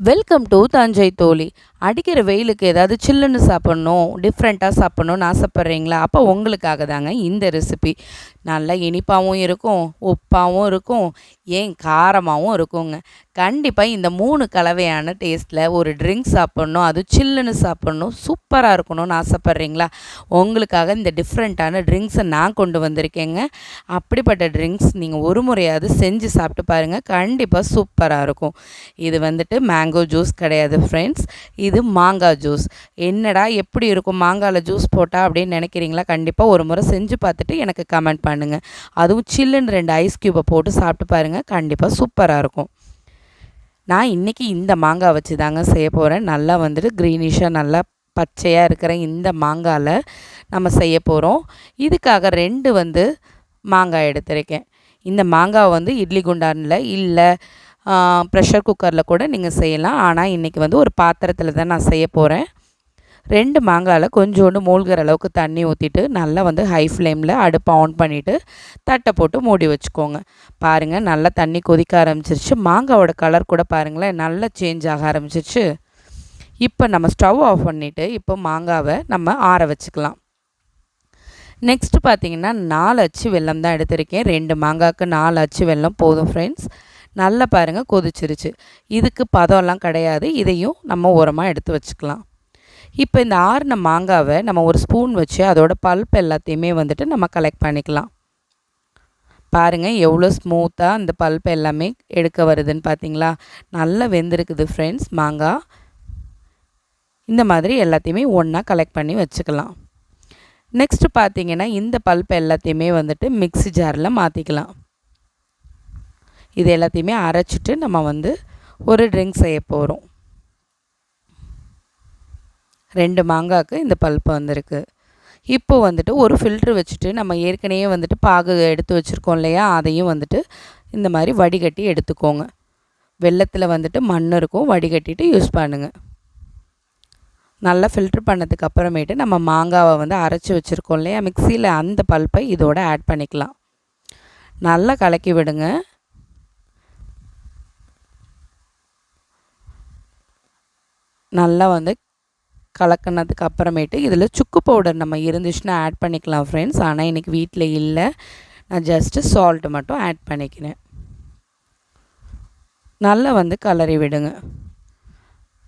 Welcome to Thanjai தோழி அடிக்கிற வெயிலுக்கு ஏதாவது சில்லுன்னு சாப்பிட்ணும் டிஃப்ரெண்ட்டாக சாப்பிட்ணுன்னு ஆசைப்பட்றீங்களா? அப்போ உங்களுக்காக தாங்க இந்த ரெசிபி நல்லா இனிப்பாகவும் இருக்கும் உப்பாகவும் இருக்கும் ஏன் காரமாகவும் இருக்குங்க. கண்டிப்பாக இந்த மூணு கலவையான டேஸ்ட்டில் ஒரு ட்ரிங்க் சாப்பிட்ணும் அது சில்லுன்னு சாப்பிட்ணும் சூப்பராக இருக்கணும்னு ஆசைப்பட்றீங்களா? உங்களுக்காக இந்த டிஃப்ரெண்ட்டான ட்ரிங்க்ஸை நான் கொண்டு வந்திருக்கேங்க. அப்படிப்பட்ட ட்ரிங்க்ஸ் நீங்கள் ஒரு முறையாவது செஞ்சு சாப்பிட்டு பாருங்கள் கண்டிப்பாக சூப்பராக இருக்கும். இது வந்துட்டு மேங்கோ ஜூஸ் கிடையாது ஃப்ரெண்ட்ஸ் இது இது மாங்காய் ஜூஸ். என்னடா எப்படி இருக்கும் மாங்காயில் ஜூஸ் போட்டால் அப்படின்னு நினைக்கிறீங்களா? கண்டிப்பாக ஒரு முறை செஞ்சு பார்த்துட்டு எனக்கு கமெண்ட் பண்ணுங்கள் அதுவும் சில்லுன்னு ரெண்டு ஐஸ் க்யூப்பை போட்டு சாப்பிட்டு பாருங்கள் கண்டிப்பாக சூப்பராக இருக்கும். நான் இன்றைக்கி இந்த மாங்காய் வச்சு தாங்க செய்ய போகிறேன் நல்லா வந்துட்டு க்ரீனிஷாக நல்லா பச்சையாக இருக்கிற இந்த மாங்காயில் நம்ம செய்ய போகிறோம் இதுக்காக ரெண்டு வந்து மாங்காய் எடுத்திருக்கேன். இந்த மாங்காய் வந்து இட்லி குண்டானில் இல்லை ப்ரெஷர் குக்கரில் கூட நீங்கள் செய்யலாம். ஆனால் இன்றைக்கி வந்து ஒரு பாத்திரத்தில் தான் நான் செய்ய போகிறேன் ரெண்டு மாங்காயில் கொஞ்சோண்டு மூழ்கிற அளவுக்கு தண்ணி ஊற்றிட்டு நல்லா வந்து ஹை ஃப்ளேமில் அடுப்பை ஆன் பண்ணிவிட்டு தட்டை போட்டு மூடி வச்சுக்கோங்க. பாருங்கள் நல்லா தண்ணி கொதிக்க ஆரம்பிச்சிருச்சு. மாங்காவோட கலர் கூட பாருங்களேன் நல்லா சேஞ்ச் ஆக ஆரம்பிச்சிருச்சு. இப்போ நம்ம ஸ்டவ் ஆஃப் பண்ணிவிட்டு இப்போ மாங்காவை நம்ம ஆற வச்சுக்கலாம். நெக்ஸ்ட்டு பார்த்தீங்கன்னா நாலு அச்சு வெல்லம் தான் எடுத்திருக்கேன். ரெண்டு மாங்காய்க்கு நாலு அச்சு வெல்லம் போதும் ஃப்ரெண்ட்ஸ் நல்லா பாருங்கள் கொதிச்சிருச்சு. இதுக்கு பதம்லாம் கிடையாது. இதையும் நம்ம உரமாக எடுத்து வச்சுக்கலாம். இப்போ இந்த ஆறின மாங்காவை நம்ம ஒரு ஸ்பூன் வச்சு அதோட பல்ப் எல்லாத்தையுமே வந்துட்டு நம்ம கலெக்ட் பண்ணிக்கலாம். பாருங்கள் எவ்வளோ ஸ்மூத்தாக அந்த பல்ப் எல்லாமே எடுக்க வருதுன்னு பார்த்தீங்களா நல்லா வெந்திருக்குது ஃப்ரெண்ட்ஸ் மாங்காய் இந்த மாதிரி எல்லாத்தையுமே ஒன்றா கலெக்ட் பண்ணி வச்சுக்கலாம். நெக்ஸ்ட்டு பார்த்தீங்கன்னா இந்த பல்ப் எல்லாத்தையுமே வந்துட்டு மிக்ஸி ஜாரில் மாற்றிக்கலாம் இது எல்லாத்தையுமே அரைச்சிட்டு நம்ம வந்து ஒரு ட்ரிங்க் செய்ய போகிறோம் ரெண்டு மாங்காய்க்கு இந்த பல்ப்பு வந்திருக்கு. இப்போ வந்துட்டு ஒரு ஃபில்ட்ரு வச்சுட்டு நம்ம ஏற்கனவே வந்துட்டு பாகு எடுத்து வச்சுருக்கோம் இல்லையா? அதையும் வந்துட்டு இந்த மாதிரி வடிகட்டி எடுத்துக்கோங்க. வெள்ளத்தில் வந்துட்டு மண் இருக்கும் வடிகட்டிட்டு யூஸ் பண்ணுங்கள் நல்லா ஃபில்ட்ரு பண்ணதுக்கு அப்புறமேட்டு நம்ம மாங்காவை வந்து அரைச்சி வச்சுருக்கோம் இல்லையா? மிக்சியில் அந்த பல்ப்பை இதோட ஆட் பண்ணிக்கலாம். நல்லா கலக்கி விடுங்க. நல்லா வந்து கலக்கினதுக்கு அப்புறமேட்டு இதில் சுக்கு பவுடர் நம்ம இருந்துச்சுன்னா ஆட் பண்ணிக்கலாம் ஃப்ரெண்ட்ஸ் ஆனால் இன்றைக்கி வீட்டில் இல்லை. நான் ஜஸ்ட்டு சால்ட்டு மட்டும் ஆட் பண்ணிக்கிறேன். நல்லா வந்து கலரி விடுங்க.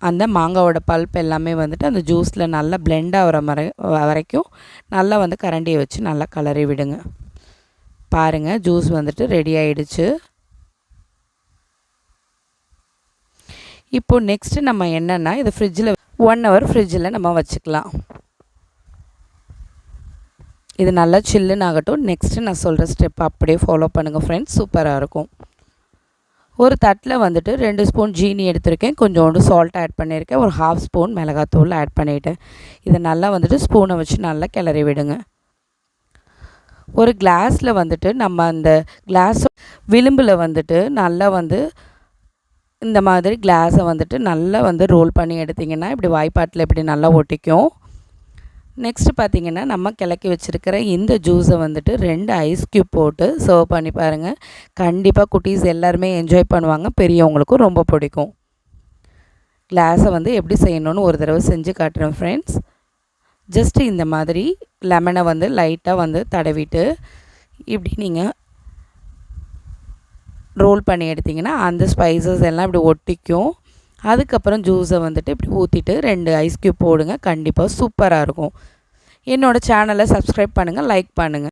அந்த மாங்காவோட பல்ப் எல்லாமே வந்துட்டு அந்த ஜூஸில் நல்லா பிளெண்ட் ஆகிற மாதிரி வரைக்கும் நல்லா வந்து கரண்டியை வச்சு நல்லா கலரி விடுங்க. பாருங்கள் ஜூஸ் வந்துட்டு ரெடி ஆகிடுச்சு இப்போது நெக்ஸ்ட்டு நம்ம என்னென்னா இதை ஃப்ரிட்ஜில் ஒன் ஹவர் ஃப்ரிட்ஜில் நம்ம வச்சுக்கலாம். இது நல்லா சில்லுன்னு ஆகட்டும். நெக்ஸ்ட்டு நான் சொல்கிற ஸ்டெப் அப்படியே ஃபாலோ பண்ணுங்கள் ஃப்ரெண்ட்ஸ் சூப்பராக இருக்கும். ஒரு தட்டில் வந்துட்டு ரெண்டு ஸ்பூன் ஜீனி எடுத்திருக்கேன். கொஞ்சோண்டு சால்ட் ஆட் பண்ணியிருக்கேன் ஒரு ஹாஃப் ஸ்பூன் மிளகாத்தூள் ஆட் பண்ணிவிட்டேன் இதை நல்லா வந்துட்டு ஸ்பூனை வச்சு நல்லா கிளறி விடுங்க. ஒரு கிளாஸில் வந்துட்டு நம்ம அந்த கிளாஸ் விளிம்பில் வந்துட்டு நல்லா வந்து இந்த மாதிரி கிளாஸை வந்துட்டு நல்லா வந்து ரோல் பண்ணி எடுத்திங்கன்னா இப்படி வாய்ப்பாட்டில் இப்படி நல்லா ஒட்டிக்கும். நெக்ஸ்ட்டு பார்த்திங்கன்னா நம்ம கிளக்கி வச்சுருக்கிற இந்த ஜூஸை வந்துட்டு ரெண்டு ஐஸ் க்யூப் போட்டு சர்வ் பண்ணி பாருங்கள் கண்டிப்பாக குட்டீஸ் எல்லாருமே என்ஜாய் பண்ணுவாங்க. பெரியவங்களுக்கும் ரொம்ப பிடிக்கும். கிளாஸை வந்து எப்படி செய்யணும்னு ஒரு தடவை செஞ்சு காட்டுறேன் ஃப்ரெண்ட்ஸ் ஜஸ்ட்டு இந்த மாதிரி லெமனை வந்து லைட்டாக வந்து தடவிட்டு இப்படி நீங்கள் ரோல் பண்ணி எடுத்திங்கன்னா அந்த ஸ்பைசஸ் எல்லாம் இப்படி ஒட்டிக்கும். அதுக்கப்புறம் ஜூஸை வந்துட்டு இப்படி ஊற்றிட்டு ரெண்டு ஐஸ் க்யூப் போடுங்க. கண்டிப்பாக சூப்பராக இருக்கும். என்னோடய சேனலை சப்ஸ்கிரைப் பண்ணுங்கள் லைக் பண்ணுங்கள்